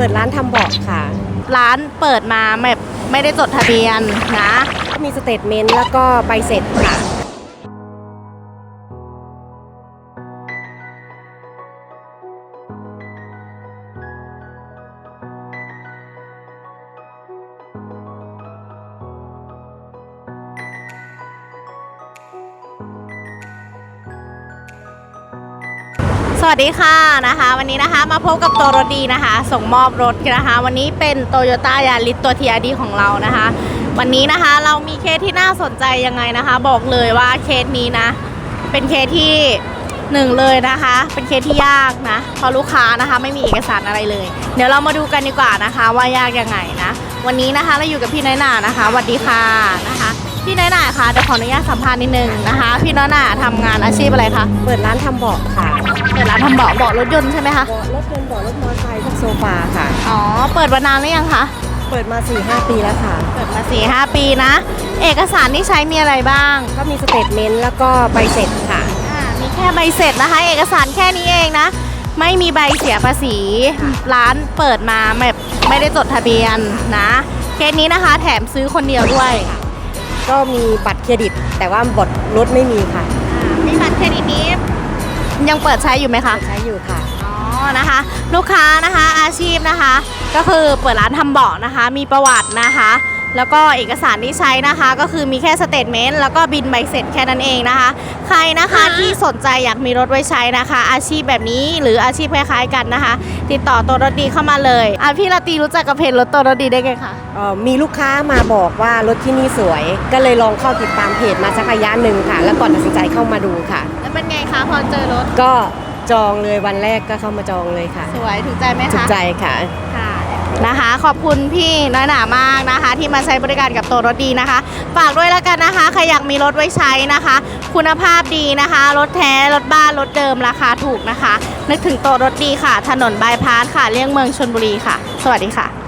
เปิดร้านทำเบาะค่ะ ร้านเปิดมาแบบไม่ได้จดทะเบียนนะก็มีสเตทเมนต์แล้วก็ใบเสร็จค่ะ วัสดีค่ะนะคะ วันนี้นะคะมาพบกับตัวรถดีนะคะ ส่งมอบรถนะคะ วันนี้เป็นโตโยต้ายาริสตัว TRD ของเรานะคะ วันนี้นะคะเรามีเคสที่น่าสนใจยังไงนะคะ บอกเลยว่าเคสนี้นะ เป็นเคสที่หนึ่งเลยนะคะ เป็นเคสที่ยากนะเพราะลูกค้านะคะไม่มีเอกสารอะไรเลย เดี๋ยวเรามาดูกันดีกว่านะคะ ว่ายากยังไงนะวันนี้นะคะเราอยู่กับพี่น้อยหนานะคะสวัสดีค่ะนะคะพี่น้อยหนาคะเดี๋ยวขออนุญาตสัมภาษณ์นิดนึงนะคะ พี่น้อยหนาทำงานอาชีพอะไรคะเปิดร้านทำเบาะค่ะ เปิดร้านทำเบาะเบาะรถยนต์ใช่ไหมคะ เบาะรถยนต์เบาะรถมอเตอร์ไซค์พวกโซฟาค่ะ อ๋อ เปิดมานานหรือยังคะ เปิดมา4ีหปีแล้วค่ะ เปิดมา4ีหปีนะ เอกสารที่ใช้มีอะไรบ้าง ก็มีสเตทเมนต์แล้วก็ใบเสร็จค่ะ อ่า มีแค่ใบเสร็จนะคะ เอกสารแค่นี้เองนะ ไม่มีใบเสียภาษี ร้านเปิดมาแบบไม่ได้จดทะเบียนนะ เคสนี้นะคะ แถมซื้อคนเดียวด้วยก็มีบัตรเครดิต แต่ว่าบัตรรถไม่มีค่ะ อ่ามีบัตรเครดิตนี้ ยังเปิดใช้อยู่ไหมคะ ใช้อยู่ค่ะ อ๋อ นะคะ ลูกค้านะคะ อาชีพนะคะ ก็คือเปิดร้านทำเบาะนะคะ มีประวัตินะคะ แล้วก็เอกสารที่ใช้นะคะ ก็คือมีแค่สเตทเมนต์แล้วก็บินใบเสร็จแค่นั้นเองนะคะ ใครนะคะที่สนใจอยากมีรถไว้ใช้นะคะ อาชีพแบบนี้หรืออาชีพคล้ายๆกันนะคะ ติดต่อตัวรถดีเข้ามาเลยอะพี่ราตรีรู้จักกับเพจรถตัวรถดีได้ไงคะเอ่อมีลูกค้ามาบอกว่ารถที่นี่สวย ก็เลยลองเข้าติดตามเพจมาสักระยะหนึ่งค่ะ แล้วก่อนตัดสินใจเข้ามาดูค่ะ แล้วเป็นไงคะพอเจอรถก็จองเลยวันแรกก็เข้ามาจองเลยค่ะสวยถูกใจไหมถูกคะใจค่ะค่ะ นะคะ ขอบคุณพี่น้อยหนามากนะคะ ที่มาใช้บริการกับตัวรถดีนะคะ ฝากด้วยแล้วกันนะคะใครอยากมีรถไว้ใช้นะคะ คุณภาพดีนะคะ รถแท้รถบ้านรถเดิมราคาถูกนะคะ นึกถึงตัวรถดีค่ะ ถนนบายพาสค่ะเลี่ยงเมืองชนบุรีค่ะ สวัสดีค่ะ